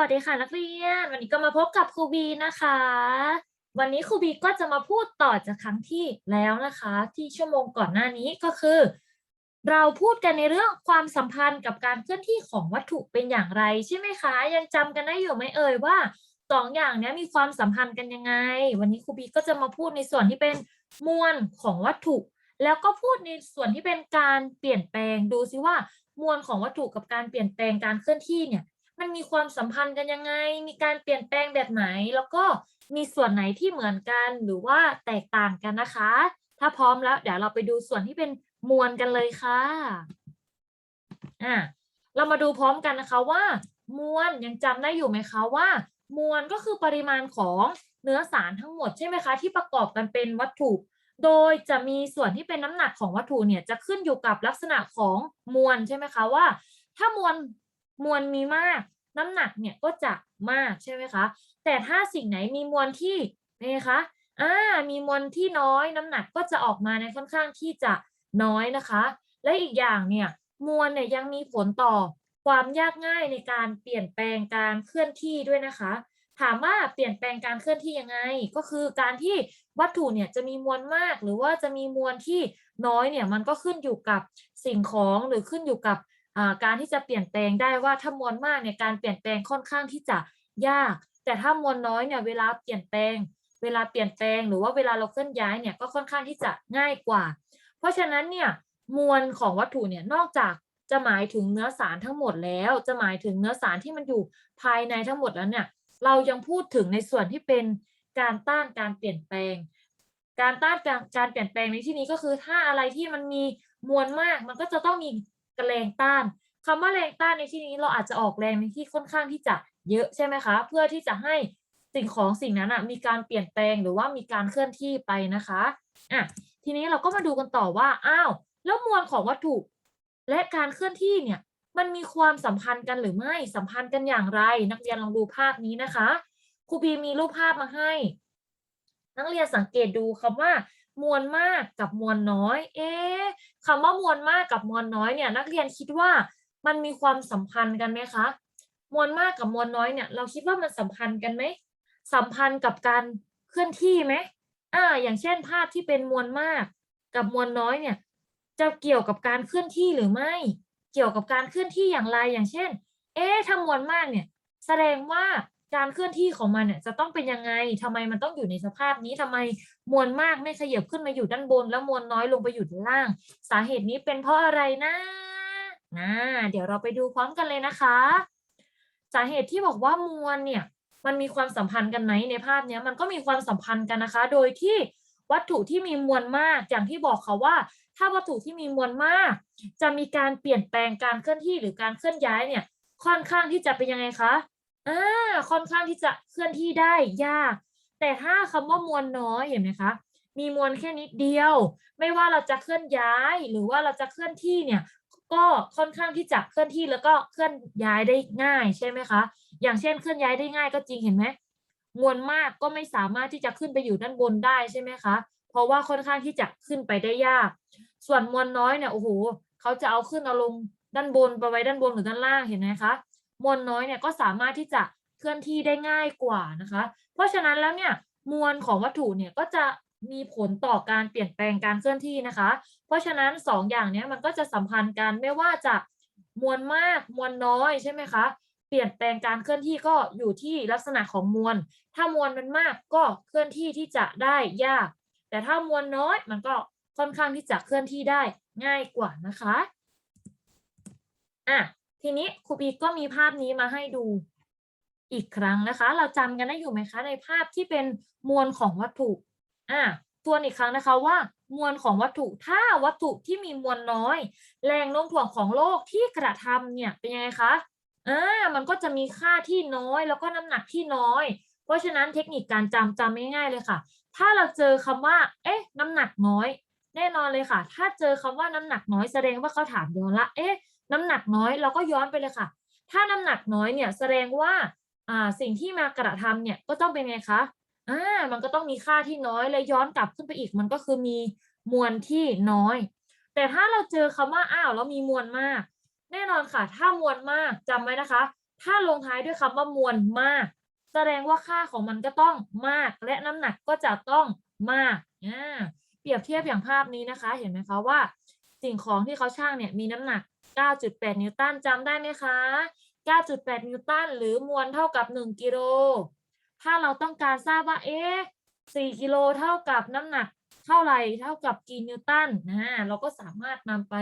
วัสดีค่ะนักเรียน วันนี้ก็มาพบกับครูบีนะคะ วันนี้ครูบีก็จะมาพูดต่อจากครั้งที่แล้วนะคะ ที่ชั่วโมงก่อนหน้านี้ก็คือ เราพูดกันในเรื่องความสัมพันธ์กับการเคลื่อนที่ของวัตถุเป็นอย่างไรใช่ไหมคะ ยังจำกันได้อยู่ไหมเอ่ยว่าสองอย่างนี้มีความสัมพันธ์กันยังไง วันนี้ครูบีก็จะมาพูดในส่วนที่เป็นมวลของวัตถุ แล้วก็พูดในส่วนที่เป็นการเปลี่ยนแปลงดูซิว่ามวลของวัตถุกับการเปลี่ยนแปลงการเคลื่อนที่เนี่ย มันมีความสัมพันธ์กันยังไง มีการเปลี่ยนแปลงแบบไหน แล้วก็มีส่วนไหนที่เหมือนกันหรือว่าแตกต่างกันนะคะ ถ้าพร้อมแล้วเดี๋ยวเราไปดูส่วนที่เป็นมวลกันเลยค่ะอะเรามาดูพร้อมกันนะคะว่า มวลยังจำได้อยู่ไหมคะว่า มวลก็คือปริมาณของเนื้อสารทั้งหมดใช่ไหมคะที่ประกอบกันเป็นวัตถุ โดยจะมีส่วนที่เป็นน้ำหนักของวัตถุเนี่ยจะขึ้นอยู่กับลักษณะของมวลใช่ไหมคะว่า ถ้ามวล มวลมีมาก น้ำหนักเนี่ยก็จะมากใช่ไหมคะแต่ถ้าสิ่งไหนมีมวลที่นี่คะอ่ามีมวลที่น้อยน้ำหนักก็จะออกมาในค่อนข้างที่จะน้อยนะคะ และอีกอย่างเนี่ยมวลเนี่ยยังมีผลต่อความยากง่ายในการเปลี่ยนแปลงการเคลื่อนที่ด้วยนะคะ ถามว่าเปลี่ยนแปลงการเคลื่อนที่ยังไง ก็คือการที่วัตถุเนี่ยจะมีมวลมาก หรือว่าจะมีมวลที่น้อยเนี่ยมันก็ขึ้นอยู่กับสิ่งของหรือขึ้นอยู่กับ การที่จะเปลี่ยนแปลงได้ว่าถ้ามวลมากเนี่ยการเปลี่ยนแปลงค่อนข้างที่จะยาก แต่ถ้ามวลน้อยเนี่ยเวลาเปลี่ยนแปลง เวลาเปลี่ยนแปลงหรือว่าเวลาเราเคลื่อนย้ายเนี่ยก็ค่อนข้างที่จะง่ายกว่า เพราะฉะนั้นเนี่ยมวลของวัตถุเนี่ยนอกจากจะหมายถึงเนื้อสารทั้งหมดแล้ว จะหมายถึงเนื้อสารที่มันอยู่ภายในทั้งหมดแล้วเนี่ยเรายังพูดถึงในส่วนที่เป็นการต้านการเปลี่ยนแปลง การต้านการเปลี่ยนแปลงในที่นี้ก็คือถ้าอะไรที่มันมีมวลมาก มันก็จะต้องมี แรงต้านคำว่าแรงต้านในที่นี้เราอาจจะออกแรงในที่ค่อนข้างที่จะเยอะใช่ไหมคะ เพื่อที่จะให้สิ่งของสิ่งนั้นมีการเปลี่ยนแปลงหรือว่ามีการเคลื่อนที่ไปนะคะอะทีนี้เราก็มาดูกันต่อว่าอ้าวแล้วมวลของวัตถุ และการเคลื่อนที่เนี่ยมันมีความสัมพันธ์กันหรือไม่สัมพันธ์กันอย่างไร นักเรียนลองดูภาพนี้นะคะครูบีมีรูปภาพมาให้ นักเรียนสังเกตดูคำว่า มวลมากกับมวลน้อย เอ๊ะ คำว่ามวลมากกับมวลน้อยเนี่ย นักเรียนคิดว่ามันมีความสัมพันธ์กันไหมคะ มวลมากกับมวลน้อยเนี่ย เราคิดว่ามันสัมพันธ์กันไหมสัมพันธ์กับการเคลื่อนที่ไหมอ่า อย่างเช่นภาพที่เป็นมวลมากกับมวลน้อยเนี่ย จะเกี่ยวกับการเคลื่อนที่หรือไม่ เกี่ยวกับการเคลื่อนที่อย่างไรอย่างเช่น เอ๊ะถ้ามวลมากเนี่ย แสดงว่าการเคลื่อนที่ของมันเนี่ยจะต้องเป็นยังไงทำไมมันต้องอยู่ในสภาพนี้ทำไม มวลมากไม่ขยับขึ้นมาอยู่ด้านบน แล้วมวลน้อยลงไปอยู่ด้านล่าง สาเหตุนี้เป็นเพราะอะไรนะนะเดี๋ยวเราไปดูพร้อมกันเลยนะคะ สาเหตุที่บอกว่ามวลเนี่ย มันมีความสัมพันธ์กันไหมในภาพนี้มันก็มีความสัมพันธ์กันนะคะ โดยที่วัตถุที่มีมวลมาก อย่างที่บอกค่ะว่า ถ้าวัตถุที่มีมวลมาก จะมีการเปลี่ยนแปลงการเคลื่อนที่หรือการเคลื่อนย้ายเนี่ย ค่อนข้างที่จะเป็นยังไงคะอ่าค่อนข้างที่จะเคลื่อนที่ได้ยาก แต่ถ้าคำว่ามวลน้อยเห็นไหมคะ มีมวลแค่นิดเดียว ไม่ว่าเราจะเคลื่อนย้ายหรือว่าเราจะเคลื่อนที่เนี่ยก็ค่อนข้างที่จะเคลื่อนที่แล้วก็เคลื่อนย้ายได้ง่ายใช่ไหมคะ อย่างเช่นเคลื่อนย้ายได้ง่ายก็จริงเห็นไหมมวลมากก็ไม่สามารถที่จะขึ้นไปอยู่ด้านบนได้ใช่ไหมคะ เพราะว่าค่อนข้างที่จะขึ้นไปได้ยาก ส่วนมวลน้อยเนี่ยโอ้โหเขาจะเอาขึ้นเอาลงด้านบนไปไว้ด้านบนหรือด้านล่างเห็นไหมคะ มวลน้อยเนี่ยก็สามารถที่จะ เคลื่อนที่ได้ง่ายกว่านะคะ เพราะฉะนั้นแล้วเนี่ยมวลของวัตถุเนี่ยก็จะมีผลต่อการเปลี่ยนแปลงการเคลื่อนที่นะคะ เพราะฉะนั้น 2ออย่างนี้มันก็จะสัมพันธ์กันไม่ว่าจะมวลมากมวลน้อยใช่ไหมคะ เปลี่ยนแปลงการเคลื่อนที่ก็อยู่ที่ลักษณะของมวล ถ้ามวลมันมากก็เคลื่อนที่ที่จะได้ยาก แต่ถ้ามวลน้อยมันก็ค่อนข้างที่จะเคลื่อนที่ได้ง่ายกว่านะคะ อะ ทีนี้ครูปีก็มีภาพนี้มาให้ดู อีกครั้งนะคะ เราจำกันได้อยู่ไหมคะ ในภาพที่เป็นมวลของวัตถุอะทวนอีกครั้งนะคะว่ามวลของวัตถุถ้าวัตถุที่มีมวลน้อย แรงโน้มถ่วงของโลกที่กระทำเนี่ยเป็นยังไงคะอ่ามันก็จะมีค่าที่น้อยแล้วก็น้ำหนักที่น้อย เพราะฉะนั้นเทคนิคการจำจำง่ายๆเลยค่ะ ถ้าเราเจอคำว่า เอ๊ะ น้ำหนักน้อย แน่นอนเลยค่ะ ถ้าเจอคำว่าน้ำหนักน้อยแสดงว่าเขาถามย้อนละเอ๊ะ น้ำหนักน้อยเราก็ย้อนไปเลยค่ะ ถ้าน้ำหนักน้อยเนี่ยแสดงว่า อ่าสิ่งที่มากระทำเนี่ยก็ต้องเป็นไงคะอ่ามันก็ต้องมีค่าที่น้อยและย้อนกลับขึ้นไปอีก มันก็คือมีมวลที่น้อย แต่ถ้าเราเจอคำว่าอ้าวแล้วมีมวลมาก แน่นอนค่ะ ถ้ามวลมากจำไว้นะคะ ถ้าลงท้ายด้วยคำว่ามวลมาก แสดงว่าค่าของมันก็ต้องมาก และน้ำหนักก็จะต้องมากอ่าเปรียบเทียบอย่างภาพนี้นะคะ เห็นไหมคะว่า สิ่งของที่เขาช่างเนี่ยมีน้ำหนัก 9.8 นิวตันจำได้ไหมคะ 9.8 นิวตัน หรือมวลเท่ากับ 1 กิโล ถ้าเราต้องการทราบว่า เอ๊ะ 4 กิโลเท่ากับน้ำหนักเท่าไหร่เท่ากับกี่นิวตันนะเราก็สามารถนำไป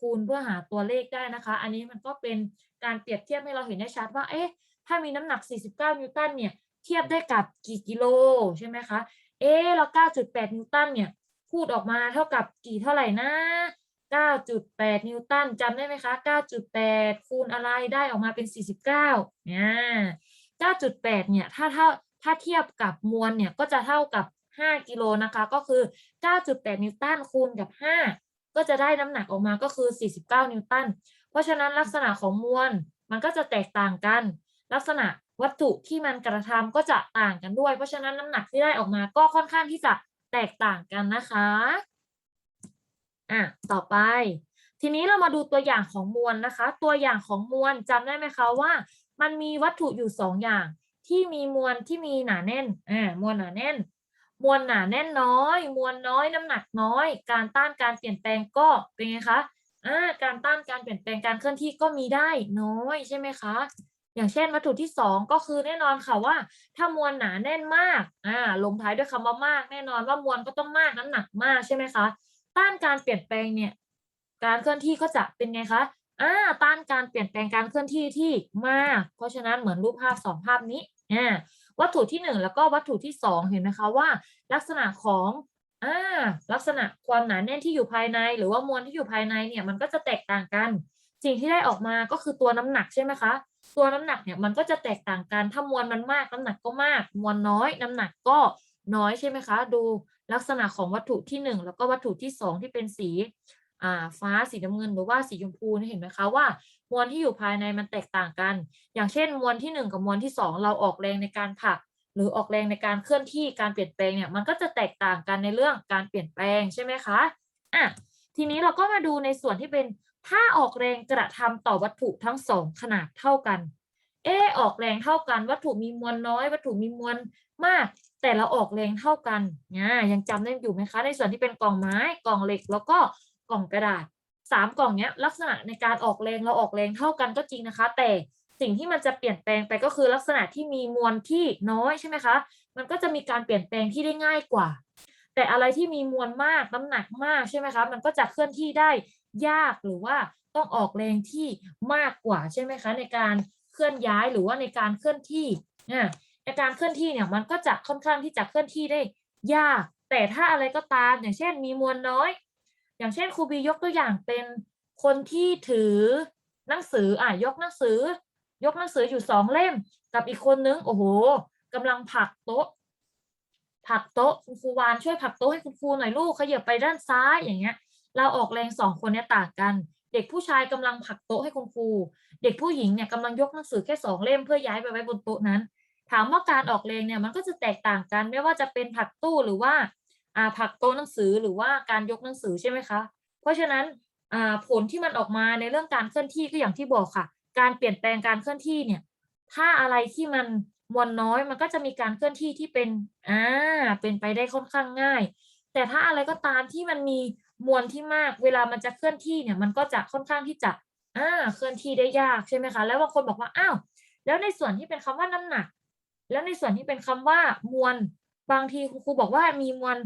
คูณเพื่อหาตัวเลขได้นะคะ อันนี้มันก็เป็นการเปรียบเทียบให้เราเห็นได้ชัดว่า เอ๊ะ ถ้ามีน้ำหนัก 49 นิวตัน เนี่ย เทียบได้กับกี่กิโลใช่ไหมคะ เอ๊ะแล้ว9.8 นิวตัน เนี่ย พูดออกมาเท่ากับกี่เท่าไหร่นะ 9.8 นิวตันจำได้ไหมคะ 9.8 คูณอะไรได้ออกมาเป็น 49เนี่ย9.8 เนี่ยถ้าเท่าถ้าเทียบกับมวลเนี่ยก็จะเท่ากับ 5 กิโลนะคะ ก็คือ 9.8 นิวตันคูณกับ 5 ก็จะได้น้ำหนักออกมาก็คือ 49 นิวตัน เพราะฉะนั้นลักษณะของมวลมันก็จะแตกต่างกัน ลักษณะวัตถุที่มันกระทำก็จะต่างกันด้วย เพราะฉะนั้นน้ำหนักที่ได้ออกมาก็ค่อนข้างที่จะแตกต่างกันนะคะ อะต่อไป ทีนี้เรามาดูตัวอย่างของมวลนะคะ ตัวอย่างของมวลจำได้ไหมคะว่า มันมีวัตถุอยู่สองอย่าง ที่มีมวลที่มีหนาแน่นอ่ามวลหนาแน่น มวลหนาแน่นน้อย มวลน้อยน้ำหนักน้อย การต้านการเปลี่ยนแปลงก็เป็นไงคะอ่าการต้านการเปลี่ยนแปลงการเคลื่อนที่ก็มีได้น้อยใช่ไหมคะอย่างเช่นวัตถุที่สองก็คือแน่นอนค่ะว่า ถ้ามวลหนาแน่นมากอ่าลงท้ายด้วยคำว่ามาก แน่นอนว่ามวลก็ต้องมากน้ำหนักมากใช่ไหมคะ ต้านการเปลี่ยนแปลงเนี่ย การเคลื่อนที่ก็จะเป็นไงคะอ่าต้านการเปลี่ยนแปลงการเคลื่อนที่ที่มาก เพราะฉะนั้นเหมือนรูปภาพสองภาพนี้อ่าวัตถุที่หนึ่งแล้วก็วัตถุที่สองเห็นไหมคะว่า ลักษณะของอ่าลักษณะความหนาแน่นที่อยู่ภายใน หรือว่ามวลที่อยู่ภายในเนี่ยมันก็จะแตกต่างกัน สิ่งที่ได้ออกมาก็คือตัวน้ำหนักใช่ไหมคะ ตัวน้ำหนักเนี่ยมันก็จะแตกต่างกันถ้ามวลมันมากน้ำหนักก็มาก มวลน้อยน้ำหนักก็ น้อยใช่ไหมคะ ดูลักษณะของวัตถุที่หนึ่งแล้วก็วัตถุที่สองที่เป็นสีฟ้าสีน้ำเงินหรือว่าสีชมพูนี่เห็นไหมคะว่า มวลที่อยู่ภายในมันแตกต่างกัน อย่างเช่น มวลที่หนึ่งกับมวลที่สองเราออกแรงในการผลัก หรือออกแรงในการเคลื่อนที่การเปลี่ยนแปลงเนี่ยมันก็จะแตกต่างกันในเรื่องการเปลี่ยนแปลงใช่ไหมคะอะทีนี้เราก็มาดูในส่วนที่เป็นถ้าออกแรงกระทำต่อวัตถุทั้งสองขนาดเท่ากันเออออกแรงเท่ากัน วัตถุมีมวลน้อย วัตถุมีมวลมาก แต่เราออกแรงเท่ากันเนี่ยยังจำได้อยู่ไหมคะ ในส่วนที่เป็นกล่องไม้กล่องเหล็ก แล้วก็กล่องกระดาษสามกล่องเนี้ยลักษณะในการออกแรงเราออกแรงเท่ากันก็จริงนะคะ แต่สิ่งที่มันจะเปลี่ยนแปลงไปก็คือลักษณะที่มีมวลที่น้อยใช่ไหมคะ มันก็จะมีการเปลี่ยนแปลงที่ได้ง่ายกว่า แต่อะไรที่มีมวลมากน้ำหนักมากใช่ไหมคะ มันก็จะเคลื่อนที่ได้ยากหรือว่าต้องออกแรงที่มากกว่าใช่ไหมคะ ในการเคลื่อนย้ายหรือว่าในการเคลื่อนที่ อาการเคลื่อนที่เนี่ยมันก็จะค่อนข้างที่จะเคลื่อนที่ได้ยาก แต่ถ้าอะไรก็ตามอย่างเช่น มีมวลน้อย อย่างเช่นครูบียกตัวอย่างเป็นคนที่ถือหนังสืออะยกหนังสือ ยกหนังสืออยู่สองเล่ม กับอีกคนนึงโอ้โหกำลังผลักโต๊ะผลักโต๊ะคุณครูวานช่วยผลักโต๊ะให้คุณครูหน่อยลูกขยับไปด้านซ้ายอย่างเงี้ย เราออกแรงสองคนเนี้ยต่างกัน เด็กผู้ชายกำลังผลักโต๊ะให้คุณครู เด็กผู้หญิงเนี่ยกำลังยกหนังสือแค่สองเล่มเพื่อย้ายไปไว้บนโต๊ะนั้น ถามว่าการออกแรงเนี่ยมันก็จะแตกต่างกันไม่ว่าจะเป็นผักตู้หรือว่าอ่าผักโต๊ะหนังสือหรือว่าการยกหนังสือใช่ไหมคะ เพราะฉะนั้นอ่าผลที่มันออกมาในเรื่องการเคลื่อนที่ก็อย่างที่บอกค่ะ การเปลี่ยนแปลงการเคลื่อนที่เนี่ย ถ้าอะไรที่มันมวลน้อยมันก็จะมีการเคลื่อนที่ที่เป็นอ่าเป็นไปได้ค่อนข้างง่าย แต่ถ้าอะไรก็ตามที่มันมีมวลที่มาก เวลามันจะเคลื่อนที่เนี่ยมันก็จะค่อนข้างที่จะอ่าเคลื่อนที่ได้ยากใช่ไหมคะ แล้วบางคนบอกว่าอ้าวแล้วในส่วนที่เป็นคำว่าน้ำหนัก แล้วในส่วนที่เป็นคำว่ามวลบางทีครูบอกว่ามีมวล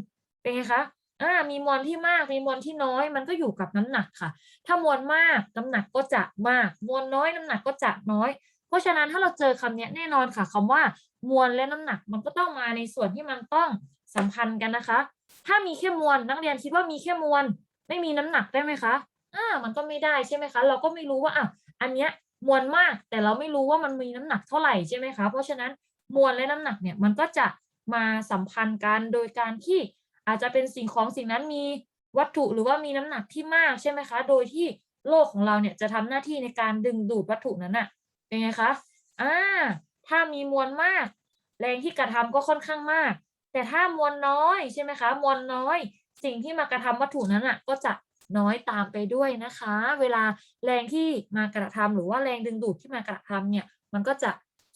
เป็นไงคะอ่ามีมวลที่มากมีมวลที่น้อย มันก็อยู่กับน้ำหนักค่ะ ถ้ามวลมากน้ำหนักก็จะมาก มวลน้อยน้ำหนักก็จะน้อย เพราะฉะนั้นถ้าเราเจอคำนี้แน่นอนค่ะคำว่ามวลและน้ำหนักมันก็ต้องมาในส่วนที่มันต้องสัมพันธ์กันนะคะ ถ้ามีแค่มวลนักเรียนคิดว่ามีแค่มวลไม่มีน้ำหนักได้ไหมคะอ่ามันก็ไม่ได้ใช่ไหมคะ เราก็ไม่รู้ว่าอะอันเนี้ยมวลมากแต่เราไม่รู้ว่ามันมีน้ำหนักเท่าไหร่ใช่ไหมคะ เพราะฉะนั้น มวลและน้ำหนักเนี่ยมันก็จะมาสัมพันธ์กันโดยการที่อาจจะเป็นสิ่งของสิ่งนั้นมีวัตถุหรือว่ามีน้ำหนักที่มากใช่ไหมคะ โดยที่โลกของเราเนี่ยจะทำหน้าที่ในการดึงดูดวัตถุนั้นอะเป็นไงคะอ่าถ้ามีมวลมาก แรงที่กระทำก็ค่อนข้างมาก แต่ถ้ามวลน้อยใช่ไหมคะ มวลน้อย สิ่งที่มากระทำวัตถุนั้นอะก็จะน้อยตามไปด้วยนะคะ เวลาแรงที่มากระทำหรือว่าแรงดึงดูดที่มากระทำเนี่ยมันก็จะ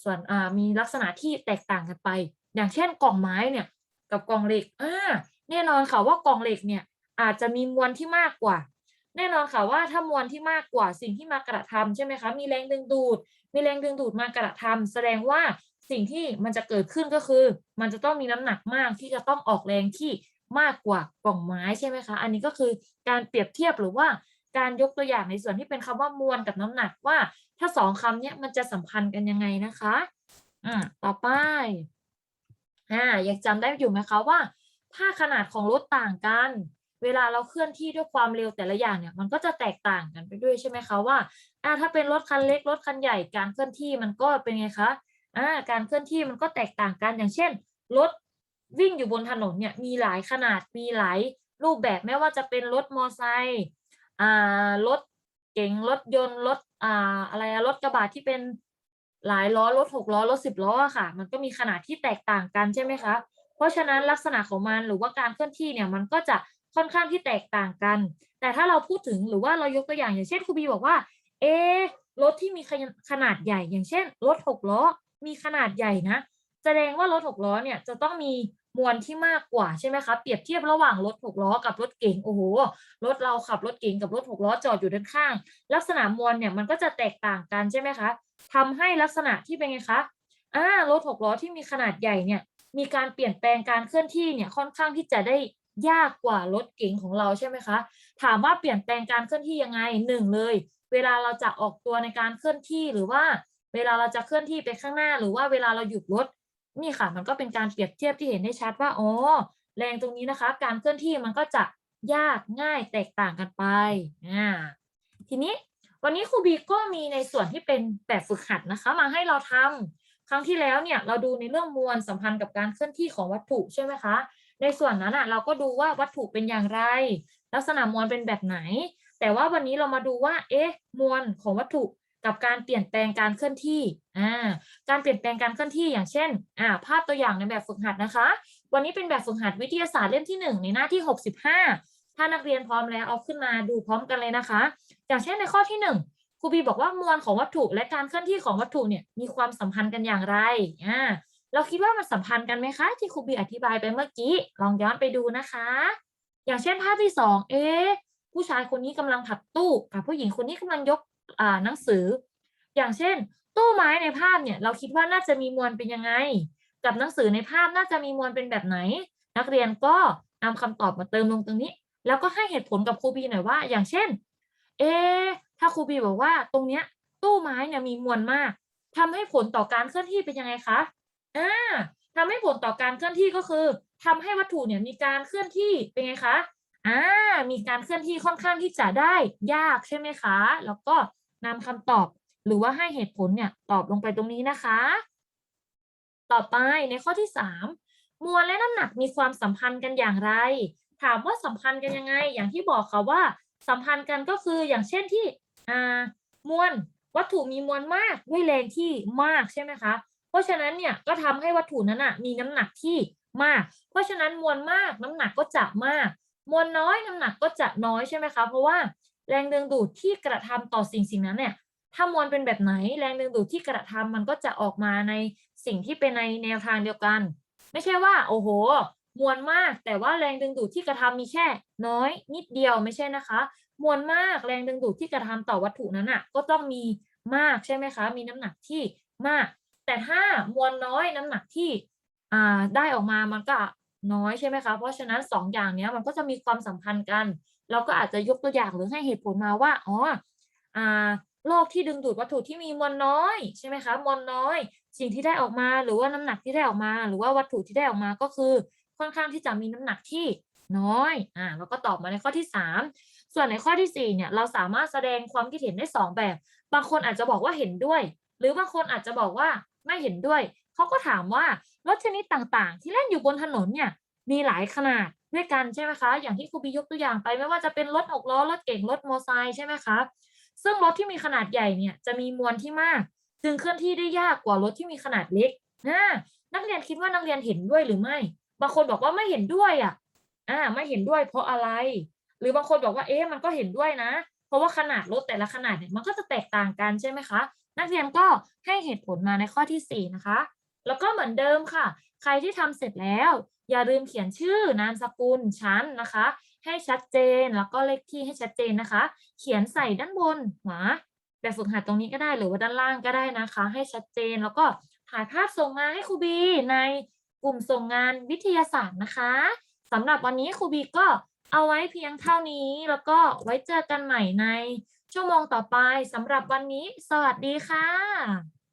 ส่วนมีลักษณะที่แตกต่างกันไป อย่างเช่นกล่องไม้เนี่ยกับกล่องเหล็กอ่าแน่นอนค่ะว่ากล่องเหล็กเนี่ยอาจจะมีมวลที่มากกว่า แน่นอนค่ะว่าถ้ามวลที่มากกว่าสิ่งที่มากระทำใช่ไหมคะมีแรงดึงดูด มีแรงดึงดูดมากระทำแสดงว่าสิ่งที่มันจะเกิดขึ้นก็คือ มันจะต้องมีน้ำหนักมากที่จะต้องออกแรงที่มากกว่ากล่องไม้ใช่ไหมคะอันนี้ก็คือการเปรียบเทียบหรือว่าการยกตัวอย่างในส่วนที่เป็นคำว่ามวลกับน้ำหนักว่า ถ้าสองคำเนี้ยมันจะสัมพันธ์กันยังไงนะคะอ่าต่อไปอ่าอยังจำได้อยู่ไหมคะว่า ถ้าขนาดของรถต่างกัน เวลาเราเคลื่อนที่ด้วยความเร็วแต่ละอย่างเนี่ยมันก็จะแตกต่างกันไปด้วยใช่ไหมคะว่าอ่าถ้าเป็นรถคันเล็กรถคันใหญ่การเคลื่อนที่มันก็เป็นไงคะอ่าการเคลื่อนที่มันก็แตกต่างกันอย่างเช่นรถวิ่งอยู่บนถนนเนี่ยมีหลายขนาดมีหลายรูปแบบไม่ว่าจะเป็นรถมอไซค์อ่ารถเก๋งรถยนต์รถ อ่าอะไรรถกระบะที่เป็นหลายล้อรถหกล้อรถสิบล้อค่ะ มันก็มีขนาดที่แตกต่างกันใช่ไหมคะเพราะฉะนั้นลักษณะของมันหรือว่าการเคลื่อนที่เนี่ยมันก็จะค่อนข้างที่แตกต่างกัน แต่ถ้าเราพูดถึงหรือว่าเรายกตัวอย่างอย่างเช่นครูบีบอกว่าเอรถที่มีขนาดใหญ่อย่างเช่น รถหกล้อมีขนาดใหญ่นะ แสดงว่ารถหกล้อเนี่ยจะต้องมี มวลที่มากกว่าใช่ไหมคะเปรียบเทียบระหว่างรถหกล้อกับรถเก๋งโอ้โหรถเราขับรถเก๋งกับรถหกล้อจอดอยู่ด้านข้าง ลักษณะมวลเนี่ยมันก็จะแตกต่างกันใช่ไหมคะทำให้ลักษณะที่เป็นไงคะอ่ารถหกล้อที่มีขนาดใหญ่เนี่ยมีการเปลี่ยนแปลงการเคลื่อนที่เนี่ยค่อนข้างที่จะได้ยากกว่ารถเก๋งของเราใช่ไหมคะ ถามว่าเปลี่ยนแปลงการเคลื่อนที่ยังไงหนึ่งเลย เวลาเราจะออกตัวในการเคลื่อนที่หรือว่า เวลาเราจะเคลื่อนที่ไปข้างหน้า หรือว่าเวลาเราหยุดรถ นี่ค่ะ มันก็เป็นการเปรียบเทียบที่เห็นได้ชัดว่าอ๋อแรงตรงนี้นะคะ การเคลื่อนที่มันก็จะยากง่ายแตกต่างกันไปอ่าทีนี้วันนี้ครูบีก็มีในส่วนที่เป็นแบบฝึกหัดนะคะ มาให้เราทำครั้งที่แล้วเนี่ยเราดูในเรื่องมวลสัมพันธ์กับการเคลื่อนที่ของวัตถุใช่ไหมคะ ในส่วนนั้นอะเราก็ดูว่าวัตถุเป็นอย่างไร ลักษณะมวลเป็นแบบไหน แต่ว่าวันนี้เรามาดูว่าเอ๊ะมวลของวัตถุ กับการเปลี่ยนแปลงการเคลื่อนที่อ่าการเปลี่ยนแปลงการเคลื่อนที่อย่างเช่นอ่าภาพตัวอย่างในแบบฝึกหัดนะคะ วันนี้เป็นแบบฝึกหัดวิทยาศาสตร์เล่มที่หนึ่งในหน้าที่หกสิบห้าถ้านักเรียนพร้อมแล้วเอาขึ้นมาดูพร้อมกันเลยนะคะ อย่างเช่นในข้อที่หนึ่งครูบีบอกว่ามวลของวัตถุและการเคลื่อนที่ของวัตถุเนี่ยมีความสัมพันธ์กันอย่างไรอ่าเราคิดว่ามันสัมพันธ์กันไหมคะ ที่ครูบีอธิบายไปเมื่อกี้ ลองย้อนไปดูนะคะ อย่างเช่นภาพที่สองเอ๊ะผู้ชายคนนี้กำลังผลักตู้กับผู้หญิงคนนี้กำลังยก หนังสือ อย่างเช่น ตู้ไม้ในภาพเนี่ยเราคิดว่าน่าจะมีมวลเป็นยังไง กับหนังสือในภาพน่าจะมีมวลเป็นแบบไหน นักเรียนก็นำคำตอบมาเติมลงตรงนี้ แล้วก็ให้เหตุผลกับครูบีหน่อยว่า อย่างเช่น เอ๊ถ้าครูบีบอกว่าตรงเนี้ยตู้ไม้เนี่ยมีมวลมากทำให้ผลต่อการเคลื่อนที่เป็นยังไงคะอ่าทำให้ผลต่อการเคลื่อนที่ก็คือทำให้วัตถุเนี่ยมีการเคลื่อนที่เป็นไงคะ อ่ามีการเคลื่อนที่ค่อนข้างที่จะได้ยากใช่ไหมคะ แล้วก็นำคำตอบหรือว่าให้เหตุผลเนี่ยตอบลงไปตรงนี้นะคะ ต่อไปในข้อที่สามมวลและน้ำหนักมีความสัมพันธ์กันอย่างไร ถามว่าสัมพันธ์กันยังไง อย่างที่บอกค่ะว่า สัมพันธ์กันก็คืออย่างเช่นที่อ่ามวลวัตถุมีมวลมากด้วยแรงที่มากใช่ไหมคะ เพราะฉะนั้นเนี่ยก็ทำให้วัตถุนั้นอะมีน้ำหนักที่มาก เพราะฉะนั้นมวลมากน้ำหนักก็จะมาก มวลน้อยน้ำหนักก็จะน้อยใช่ไหมคะ เพราะว่าแรงดึงดูดที่กระทำต่อสิ่งสิ่งนั้นเนี่ยถ้ามวลเป็นแบบไหนแรงดึงดูดที่กระทำมันก็จะออกมาในสิ่งที่เป็นในแนวทางเดียวกัน ไม่ใช่ว่า โอ้โห มวลมาก แต่ว่าแรงดึงดูดที่กระทำมีแค่ น้อยนิดเดียวไม่ใช่นะคะ มวลมากแรงดึงดูดที่กระทำต่อวัตถุนั้นอะก็ต้องมีมากใช่ไหมคะ มีน้ำหนักที่มาก แต่ถ้ามวลน้อยน้ำหนักที่อ่าได้ออกมามันก็ น้อยใช่ไหมคะ เพราะฉะนั้นสองอย่างเนี้ยมันก็จะมีความสัมพันธ์กัน เราก็อาจจะยกตัวอย่างหรือให้เหตุผลมาว่า อ๋ออ่าโลกที่ดึงดูดวัตถุที่มีมวลน้อยใช่ไหมคะ มวลน้อย สิ่งที่ได้ออกมาหรือว่าน้ำหนักที่ได้ออกมา หรือว่าวัตถุที่ได้ออกมาก็คือ ค่อนข้างที่จะมีน้ำหนักที่น้อย อ่าแล้วก็ตอบมาในข้อที่สามส่วนในข้อที่สี่เนี่ย เราสามารถแสดงความคิดเห็นได้สองแบบ บางคนอาจจะบอกว่าเห็นด้วย หรือบางคนอาจจะบอกว่าไม่เห็นด้วย เขาก็ถามว่ารถชนิดต่างๆ ที่เล่นอยู่บนถนนเนี่ยมีหลายขนาดด้วยกันใช่ไหมคะ อย่างที่ครูบียกตัวอย่างไปไม่ว่าจะเป็นรถหกล้อรถเก๋งรถมอเตอร์ไซค์ใช่ไหมคะซึ่งรถที่มีขนาดใหญ่เนี่ยจะมีมวลที่มาก จึงเคลื่อนที่ได้ยากกว่ารถที่มีขนาดเล็กนะนักเรียนคิดว่านักเรียนเห็นด้วยหรือไม่ บางคนบอกว่าไม่เห็นด้วยอะอ่าไม่เห็นด้วยเพราะอะไร หรือบางคนบอกว่าเอ๊ะมันก็เห็นด้วยนะ เพราะว่าขนาดรถแต่ละขนาดเนี่ยมันก็จะแตกต่างกันใช่ไหมคะ นักเรียนก็ให้เหตุผลมาในข้อที่4นะคะ แล้วก็เหมือนเดิมค่ะ ใครที่ทำเสร็จแล้ว อย่าลืมเขียนชื่อนามสกุลชั้นนะคะ ให้ชัดเจนแล้วก็เลขที่ให้ชัดเจนนะคะ เขียนใส่ด้านบนหัวแบบฝึกหัดตรงนี้ก็ได้หรือว่าด้านล่างก็ได้นะคะ ให้ชัดเจนแล้วก็ถ่ายภาพส่งมาให้ครูบีในกลุ่มส่งงานวิทยาศาสตร์นะคะสำหรับวันนี้ครูบีก็เอาไว้เพียงเท่านี้ แล้วก็ไว้เจอกันใหม่ในชั่วโมงต่อไปสำหรับวันนี้ สวัสดีค่ะ